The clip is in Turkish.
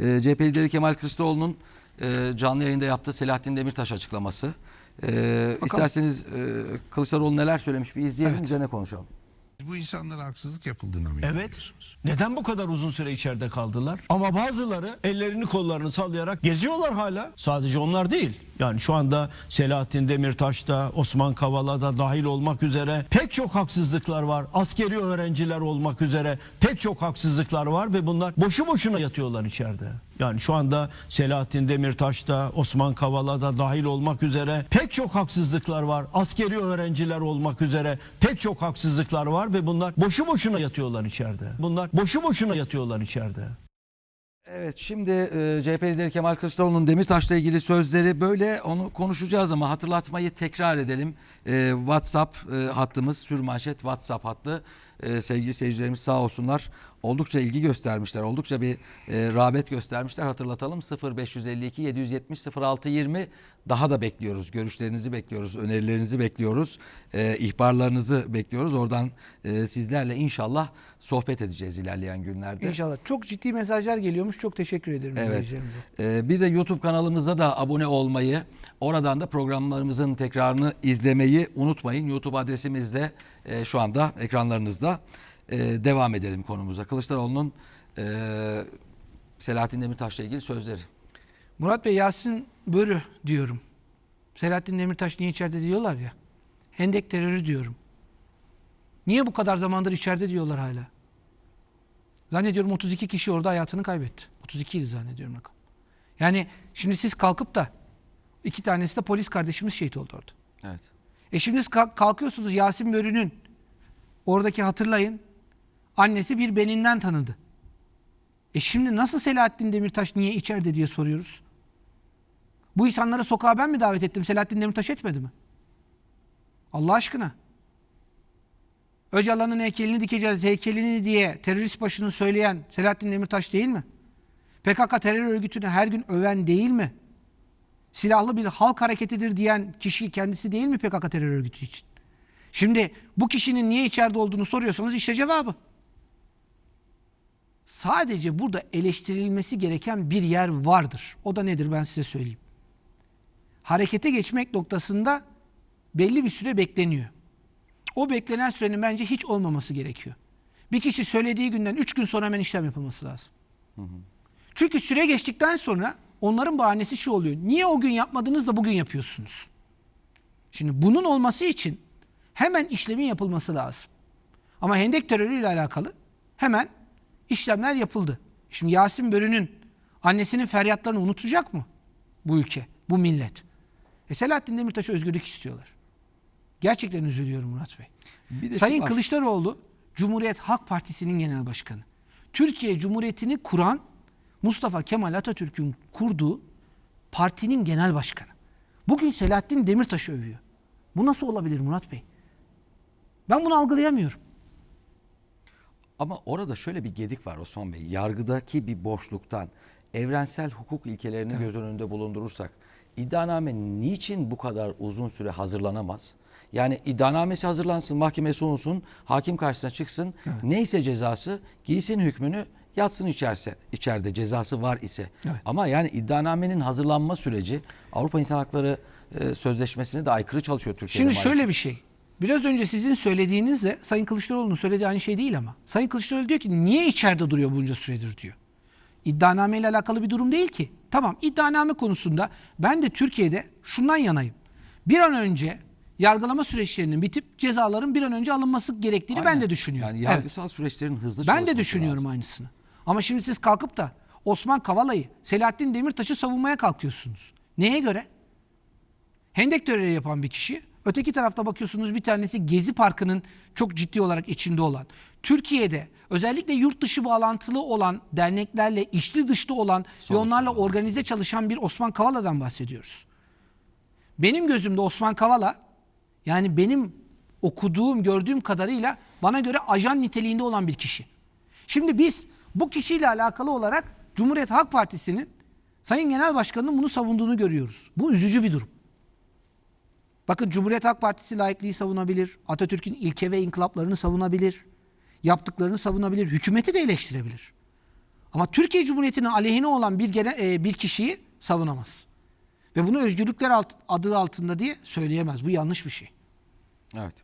E, CHP lideri Kemal Kılıçdaroğlu'nun e, canlı yayında yaptığı Selahattin Demirtaş açıklaması. E, isterseniz e, Kılıçdaroğlu neler söylemiş bir izleyelim üzerine konuşalım. Bu insanlara haksızlık yapıldığına mı Evet. inanıyorsunuz? Neden bu kadar uzun süre içeride kaldılar? Ama bazıları ellerini kollarını sallayarak geziyorlar hala. Sadece onlar değil. Yani şu anda Selahattin Demirtaş da Osman Kavala da dahil olmak üzere pek çok haksızlıklar var. Askeri öğrenciler olmak üzere pek çok haksızlıklar var ve bunlar boşu boşuna yatıyorlar içeride. Yani şu anda Selahattin Demirtaş da Osman Kavala da dahil olmak üzere pek çok haksızlıklar var. Askeri öğrenciler olmak üzere pek çok haksızlıklar var ve bunlar boşu boşuna yatıyorlar içeride. Bunlar boşu boşuna yatıyorlar içeride. Evet şimdi e, CHP lideri Kemal Kılıçdaroğlu'nun Demirtaş'la ilgili sözleri böyle onu konuşacağız ama hatırlatmayı tekrar edelim. E, WhatsApp e, hattımız sürmanşet WhatsApp hattı. E, sevgili seyircilerimiz sağ olsunlar oldukça ilgi göstermişler. Oldukça bir e, rağbet göstermişler. Hatırlatalım 0552 770 06 20 daha da bekliyoruz. Görüşlerinizi bekliyoruz, önerilerinizi bekliyoruz, e, ihbarlarınızı bekliyoruz. Oradan e, sizlerle inşallah sohbet edeceğiz ilerleyen günlerde. İnşallah. Çok ciddi mesajlar geliyormuş. Çok teşekkür ederim Evet. Ee, bir de YouTube kanalımıza da abone olmayı, oradan da programlarımızın tekrarını izlemeyi unutmayın. YouTube adresimiz de e, şu anda ekranlarınızda. E, devam edelim konumuza. Kılıçdaroğlu'nun e, Selahattin Demirtaş'la ilgili sözleri. Murat Bey Yasin Börü diyorum. Selahattin Demirtaş niye içeride diyorlar ya. Hendek terörü diyorum. Niye bu kadar zamandır içeride diyorlar hala? Zannediyorum 32 kişi orada hayatını kaybetti. 32 idi zannediyorum rakam. Yani şimdi siz kalkıp da iki tanesi de polis kardeşimiz şehit oldu orada. Evet. E şimdi siz kalk- kalkıyorsunuz Yasin Börü'nün oradaki hatırlayın annesi bir beninden tanıdı. E şimdi nasıl Selahattin Demirtaş niye içeride diye soruyoruz. Bu insanları sokağa ben mi davet ettim? Selahattin Demirtaş etmedi mi? Allah aşkına. Öcalan'ın heykelini dikeceğiz, heykelini diye terörist başını söyleyen Selahattin Demirtaş değil mi? PKK terör örgütünü her gün öven değil mi? silahlı bir halk hareketidir diyen kişi kendisi değil mi PKK terör örgütü için? Şimdi bu kişinin niye içeride olduğunu soruyorsanız işte cevabı. Sadece burada eleştirilmesi gereken bir yer vardır. O da nedir ben size söyleyeyim. Harekete geçmek noktasında belli bir süre bekleniyor. O beklenen sürenin bence hiç olmaması gerekiyor. Bir kişi söylediği günden 3 gün sonra hemen işlem yapılması lazım. Çünkü süre geçtikten sonra onların bahanesi şu oluyor. Niye o gün yapmadınız da bugün yapıyorsunuz? Şimdi bunun olması için hemen işlemin yapılması lazım. Ama hendek terörüyle alakalı hemen işlemler yapıldı. Şimdi Yasin Börü'nün annesinin feryatlarını unutacak mı bu ülke, bu millet? E Selahattin Demirtaş'a özgürlük istiyorlar. Gerçekten üzülüyorum Murat Bey. Bir de Sayın. Kılıçdaroğlu Cumhuriyet Halk Partisi'nin genel başkanı. Türkiye Cumhuriyeti'ni kuran Mustafa Kemal Atatürk'ün kurduğu partinin genel başkanı. Bugün Selahattin Demirtaş'ı övüyor. Bu nasıl olabilir Murat Bey? Ben bunu algılayamıyorum. Ama orada şöyle bir gedik var Osman Bey. Yargıdaki bir boşluktan evrensel hukuk ilkelerini göz önünde bulundurursak iddianame niçin bu kadar uzun süre hazırlanamaz? Yani iddianamesi hazırlansın, mahkemesi olsun, hakim karşısına çıksın. Neyse cezası giysin hükmünü yatsın içerse, içeride cezası var ise. Evet. Ama yani iddianamenin hazırlanma süreci Avrupa İnsan Hakları e, Sözleşmesi'ne de aykırı çalışıyor Türkiye'de Şimdi şöyle bir şey. Biraz önce sizin söylediğinizle Sayın Kılıçdaroğlu'nun söylediği aynı şey değil ama. Sayın Kılıçdaroğlu diyor ki niye içeride duruyor bunca süredir diyor. İddianame ile alakalı bir durum değil ki. Tamam iddianame konusunda ben de Türkiye'de şundan yanayım. Bir an önce yargılama süreçlerinin bitip cezaların bir an önce alınması gerektiğini ben Aynen. de düşünüyorum. Yani Evet. yargısal süreçlerin hızlı Ben de düşünüyorum lazım. aynısını. Ama şimdi siz kalkıp da Osman Kavala'yı, Selahattin Demirtaş'ı savunmaya kalkıyorsunuz. Neye göre? Hendek terörü yapan bir kişi. Öteki tarafta bakıyorsunuz bir tanesi Gezi Parkı'nın çok ciddi olarak içinde olan. Türkiye'de özellikle yurt dışı bağlantılı olan derneklerle içli dışlı olan ve onlarla organize çalışan bir Osman Kavala'dan bahsediyoruz. Benim gözümde Osman Kavala yani benim okuduğum, gördüğüm kadarıyla bana göre ajan niteliğinde olan bir kişi. Şimdi biz bu kişiyle alakalı olarak Cumhuriyet Halk Partisi'nin Sayın Genel Başkanı'nın bunu savunduğunu görüyoruz. Bu üzücü bir durum. Bakın Cumhuriyet Halk Partisi laikliği savunabilir. Atatürk'ün ilke ve inkılaplarını savunabilir. Yaptıklarını savunabilir. Hükümeti de eleştirebilir. Ama Türkiye Cumhuriyeti'nin aleyhine olan bir gene, e, bir kişiyi savunamaz. Ve bunu özgürlükler alt, adı altında diye söyleyemez. Bu yanlış bir şey. Evet.